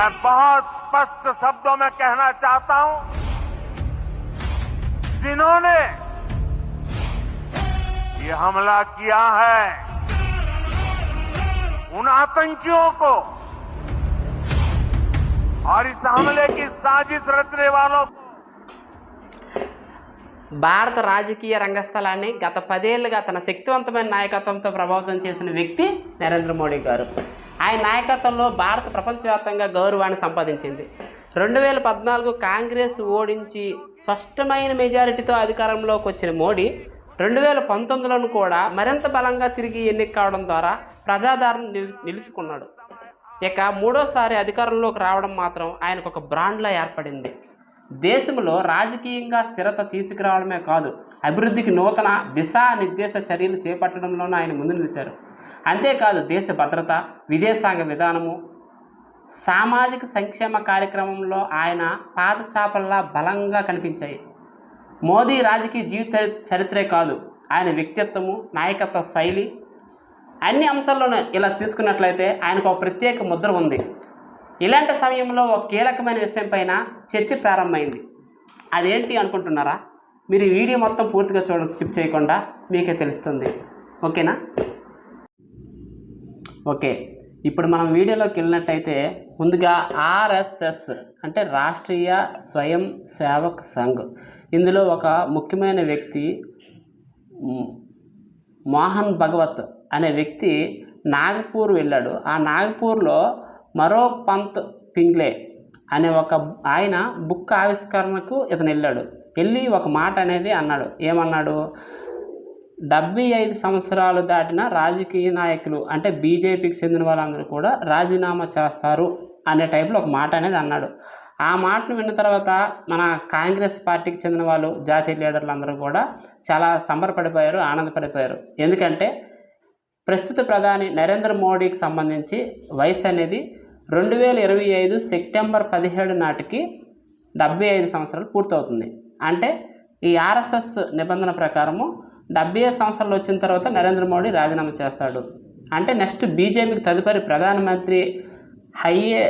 मैं बहुत स्पष्ट शब्दों में कहना चाहता हूँ, जिन्होंने ये हमला किया है, उन आतंकियों को और इस हमले की साजिश रचने वालों को భారత రాజకీయ రంగస్థలాన్ని గత పదేళ్ళుగా తన శక్తివంతమైన నాయకత్వంతో ప్రభావితం చేసిన వ్యక్తి నరేంద్ర మోడీ గారు. ఆయన నాయకత్వంలో భారత ప్రపంచవ్యాప్తంగా గౌరవాన్ని సంపాదించింది. రెండు వేల పద్నాలుగు కాంగ్రెస్ ఓడించి స్పష్టమైన మెజారిటీతో అధికారంలోకి వచ్చిన మోడీ రెండు వేల పంతొమ్మిదిలోను కూడా మరింత బలంగా తిరిగి ఎన్నిక కావడం ద్వారా ప్రజాదరణ నిలు నిలుచుకున్నాడు. ఇక మూడోసారి అధికారంలోకి రావడం మాత్రం ఆయనకు ఒక బ్రాండ్లా ఏర్పడింది. దేశంలో రాజకీయంగా స్థిరత తీసుకురావడమే కాదు అభివృద్ధికి నూతన దిశానిర్దేశ చర్యలు చేపట్టడంలోనూ ఆయన ముందు నిలిచారు. అంతేకాదు దేశ భద్రత విదేశాంగ విధానము సామాజిక సంక్షేమ కార్యక్రమంలో ఆయన పాదచాపల్లా బలంగా కనిపించాయి. మోదీ రాజకీయ జీవిత చరిత్రే కాదు ఆయన వ్యక్తిత్వము నాయకత్వ శైలి అన్ని అంశాల్లోనూ ఇలా చూసుకున్నట్లయితే ఆయనకు ఒక ప్రత్యేక ముద్ర ఉంది. ఇలాంటి సమయంలో ఒక కీలకమైన విషయం పైన చర్చ ప్రారంభమైంది. అదేంటి అనుకుంటున్నారా? మీరు ఈ వీడియో మొత్తం పూర్తిగా చూడడం స్కిప్ చేయకుండా మీకే తెలుస్తుంది. ఓకేనా? ఓకే. ఇప్పుడు మనం వీడియోలోకి వెళ్ళినట్టయితే ముందుగా ఆర్ఎస్ఎస్ అంటే రాష్ట్రీయ స్వయం సేవక్ సంఘ్. ఇందులో ఒక ముఖ్యమైన వ్యక్తి మోహన్ భగవత్ అనే వ్యక్తి నాగపూర్ వెళ్ళాడు. ఆ నాగపూర్లో మరో పంత్ పింగ్లే అనే ఒక ఆయన బుక్ ఆవిష్కరణకు ఇతను వెళ్ళాడు. వెళ్ళి ఒక మాట అనేది అన్నాడు. ఏమన్నాడు? డెబ్బై ఐదు సంవత్సరాలు దాటిన రాజకీయ నాయకులు అంటే బీజేపీకి చెందిన వాళ్ళందరూ కూడా రాజీనామా చేస్తారు అనే టైప్లో ఒక మాట అనేది అన్నాడు. ఆ మాటను విన్న తర్వాత మన కాంగ్రెస్ పార్టీకి చెందిన వాళ్ళు జాతీయ లీడర్లు అందరూ కూడా చాలా సంబరపడిపోయారు ఆనందపడిపోయారు. ఎందుకంటే ప్రస్తుత ప్రధాని నరేంద్ర మోడీకి సంబంధించి వయసు అనేది రెండు వేల ఇరవై ఐదు సెప్టెంబర్ పదిహేడు నాటికి డెబ్బై ఐదు సంవత్సరాలు పూర్తవుతుంది. అంటే ఈ ఆర్ఎస్ఎస్ నిబంధన ప్రకారము డెబ్బై ఐదు సంవత్సరాలు వచ్చిన తర్వాత నరేంద్ర మోడీ రాజీనామా చేస్తాడు. అంటే నెక్స్ట్ బీజేపీకి తదుపరి ప్రధానమంత్రి అయ్యే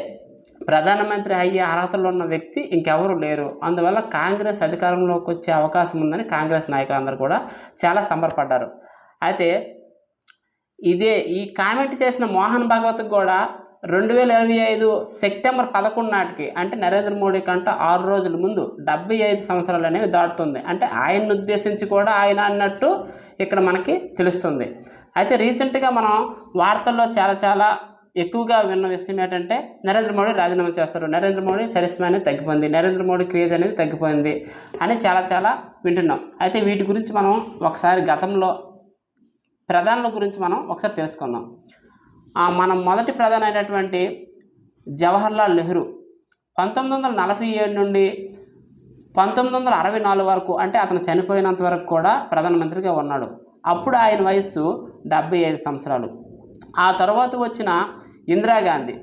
ప్రధానమంత్రి అయ్యే అర్హతలు ఉన్న వ్యక్తి ఇంకెవరు లేరు. అందువల్ల కాంగ్రెస్ అధికారంలోకి వచ్చే అవకాశం ఉందని కాంగ్రెస్ నాయకులందరూ కూడా చాలా సంబరపడ్డారు. అయితే ఇదే ఈ కామెంట్ చేసిన మోహన్ భగవత్ కూడా రెండు వేల ఇరవై ఐదు సెప్టెంబర్ పదకొండు నాటికి అంటే నరేంద్ర మోడీ కంటే ఆరు రోజుల ముందు డెబ్బై ఐదు సంవత్సరాలు అనేవి దాటుతుంది. అంటే ఆయన్ని ఉద్దేశించి కూడా ఆయన అన్నట్టు ఇక్కడ మనకి తెలుస్తుంది. అయితే రీసెంట్గా మనం వార్తల్లో చాలా చాలా ఎక్కువగా విన్న విషయం ఏంటంటే నరేంద్ర మోడీ రాజీనామా చేస్తారు. నరేంద్ర మోడీ చరిస్మా అనేది తగ్గిపోయింది. నరేంద్ర మోడీ క్రేజ్ అనేది తగ్గిపోయింది అని చాలా చాలా వింటున్నాం. అయితే వీటి గురించి మనం ఒకసారి గతంలో ప్రధానుల గురించి మనం ఒకసారి తెలుసుకుందాం. మన మొదటి ప్రధాన అయినటువంటి జవహర్లాల్ నెహ్రూ పంతొమ్మిది వందల నలభై ఏడు నుండి పంతొమ్మిది వందల అరవై నాలుగు వరకు అంటే అతను చనిపోయినంత వరకు కూడా ప్రధానమంత్రిగా ఉన్నాడు. అప్పుడు ఆయన వయస్సు డెబ్బై ఐదు సంవత్సరాలు. ఆ తర్వాత వచ్చిన ఇందిరాగాంధీ.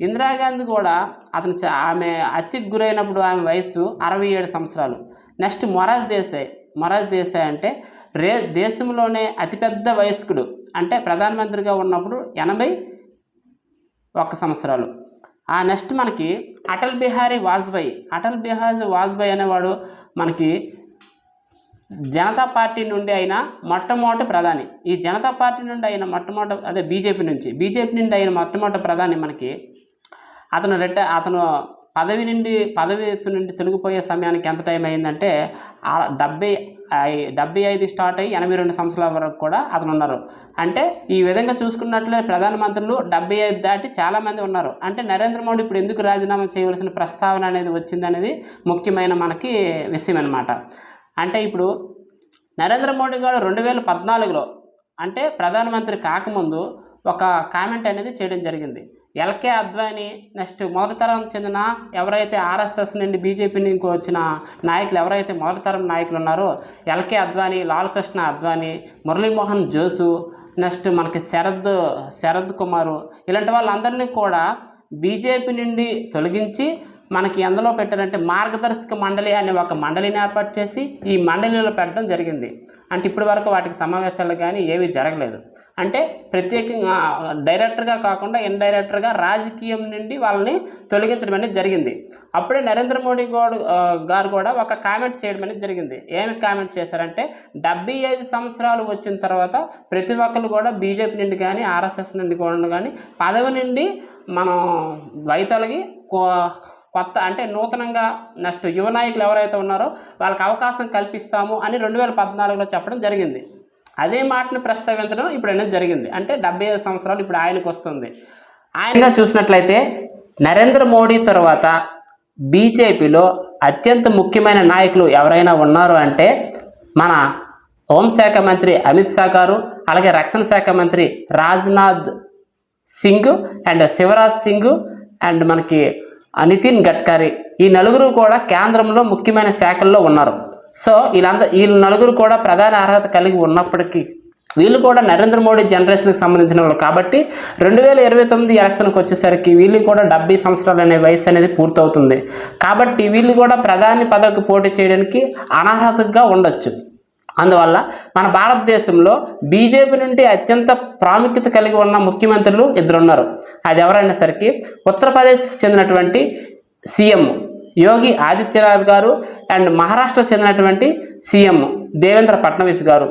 ఇందిరాగాంధీ కూడా అతను ఆమె హత్యకు గురైనప్పుడు ఆమె వయస్సు అరవై ఏడు సంవత్సరాలు. నెక్స్ట్ మొరాజ్ దేశాయ్. మొరాజ్ దేశాయ్ అంటే రే దేశంలోనే అతిపెద్ద వయస్కుడు. అంటే ప్రధానమంత్రిగా ఉన్నప్పుడు ఎనభై ఒక్క సంవత్సరాలు. ఆ నెక్స్ట్ మనకి అటల్ బిహారీ వాజ్పేయి. అటల్ బిహారీ వాజ్పేయి అనేవాడు మనకి జనతా పార్టీ నుండి అయిన మొట్టమొదటి ప్రధాని. ఈ జనతా పార్టీ నుండి అయిన మొట్టమొదటి అదే బీజేపీ నుంచి. బీజేపీ నుండి అయిన మొట్టమొదటి ప్రధాని మనకి అతను రిట అతను పదవి నుండి పదవి నుండి తొలగిపోయే సమయానికి ఎంత టైం అయిందంటే డెబ్బై డెబ్బై ఐదు స్టార్ట్ అయ్యి ఎనభై రెండు సంవత్సరాల వరకు కూడా అతను ఉన్నారు. అంటే ఈ విధంగా చూసుకున్నట్లే ప్రధానమంత్రులు డెబ్బై ఐదు దాటి చాలామంది ఉన్నారు. అంటే నరేంద్ర మోడీ ఇప్పుడు ఎందుకు రాజీనామా చేయవలసిన ప్రస్తావన అనేది వచ్చింది అనేది ముఖ్యమైన మనకి విషయం అనమాట అంటే ఇప్పుడు నరేంద్ర మోడీ గారు రెండు వేల పద్నాలుగులో అంటే ప్రధానమంత్రి కాకముందు ఒక కామెంట్ అనేది చేయడం జరిగింది. ఎల్కే అద్వానీ నెక్స్ట్ మొదటి తరం చెందిన ఎవరైతే ఆర్ఎస్ఎస్ నుండి బీజేపీ నుంచి వచ్చిన నాయకులు ఎవరైతే మొదటి తరం నాయకులు ఉన్నారో L K Advani Lal Krishna Advani Murali Mohan Joshi next మనకి శరద్ శరద్ కుమారు ఇలాంటి వాళ్ళందరినీ కూడా బీజేపీ నుండి తొలగించి మనకి ఎందులో పెట్టారంటే మార్గదర్శక మండలి అనే ఒక మండలిని ఏర్పాటు చేసి ఈ మండలిలో పెట్టడం జరిగింది. అంటే ఇప్పటి వరకు వాటికి సమావేశాలు కానీ ఏమీ జరగలేదు. అంటే ప్రత్యేకంగా డైరెక్టర్గా కాకుండా ఇండైరెక్టర్గా రాజకీయం నుండి వాళ్ళని తొలగించడం అనేది జరిగింది. అప్పుడే నరేంద్ర మోడీ గోడు గారు కూడా ఒక కామెంట్ చేయడం అనేది జరిగింది. ఏమి కామెంట్ చేశారంటే డెబ్బై ఐదు సంవత్సరాలు వచ్చిన తర్వాత ప్రతి ఒక్కరు కూడా బీజేపీ నుండి కానీ ఆర్ఎస్ఎస్ నుండి కూడా కానీ పదవి నుండి మనం వైతొలగి కో- కొత్త అంటే నూతనంగా నెక్స్ట్ యువ నాయకులు ఎవరైతే ఉన్నారో వాళ్ళకి అవకాశం కల్పిస్తాము అని రెండు వేల పద్నాలుగులో చెప్పడం జరిగింది. అదే మాటను ప్రస్తావించడం ఇప్పుడు అనేది జరిగింది. అంటే డెబ్బై ఐదు సంవత్సరాలు ఇప్పుడు ఆయనకు వస్తుంది. ఆయనగా చూసినట్లయితే నరేంద్ర మోడీ తర్వాత బీజేపీలో అత్యంత ముఖ్యమైన నాయకులు ఎవరైనా ఉన్నారు అంటే మన హోంశాఖ మంత్రి అమిత్ షా గారు అలాగే రక్షణ శాఖ మంత్రి రాజ్నాథ్ సింగ్ అండ్ శివరాజ్ సింగ్ అండ్ మనకి నితిన్ గడ్కరీ. ఈ నలుగురు కూడా కేంద్రంలో ముఖ్యమైన శాఖల్లో ఉన్నారు. సో వీళ్ళంతా వీళ్ళు నలుగురు కూడా ప్రధాన అర్హత కలిగి ఉన్నప్పటికీ వీళ్ళు కూడా నరేంద్ర మోడీ జనరేషన్కి సంబంధించిన వాళ్ళు కాబట్టి రెండు వేల ఇరవై తొమ్మిది ఎలక్షన్కి వచ్చేసరికి వీళ్ళు కూడా డెబ్బై సంవత్సరాలు అనే వయసు అనేది పూర్తవుతుంది. కాబట్టి వీళ్ళు కూడా ప్రధాని పదవికి పోటీ చేయడానికి అనర్హతగా ఉండొచ్చు. అందువల్ల మన భారతదేశంలో బీజేపీ నుండి అత్యంత ప్రాముఖ్యత కలిగి ఉన్న ముఖ్యమంత్రులు ఇద్దరు ఉన్నారు అది ఎవరైనా సరికి ఉత్తరప్రదేశ్కి చెందినటువంటి సీఎం యోగి ఆదిత్యనాథ్ గారు అండ్ మహారాష్ట్ర చెందినటువంటి సీఎం దేవేంద్ర ఫడ్నవీస్ గారు.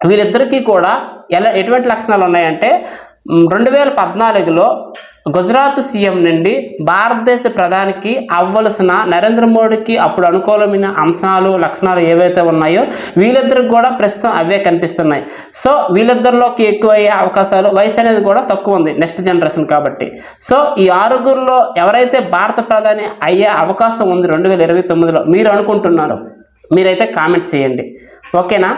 వీరిద్దరికీ కూడా ఎలా ఎటువంటి లక్షణాలు ఉన్నాయంటే రెండు వేల పద్నాలుగులో గుజరాత్ సీఎం నుండి భారతదేశ ప్రధానికి అవ్వలసిన నరేంద్ర మోడీకి అప్పుడు అనుకూలమైన అంశాలు లక్షణాలు ఏవైతే ఉన్నాయో వీళ్ళిద్దరికి కూడా ప్రస్తుతం అవే కనిపిస్తున్నాయి. సో వీళ్ళిద్దరిలోకి ఎక్కువ అయ్యే అవకాశాలు వయసు అనేది కూడా తక్కువ ఉంది నెక్స్ట్ జనరేషన్ కాబట్టి. సో ఈ ఆరుగురిలో ఎవరైతే భారత ప్రధాని అయ్యే అవకాశం ఉంది రెండు వేల ఇరవై తొమ్మిదిలో మీరు అనుకుంటున్నారు మీరైతే కామెంట్ చేయండి. ఓకేనా?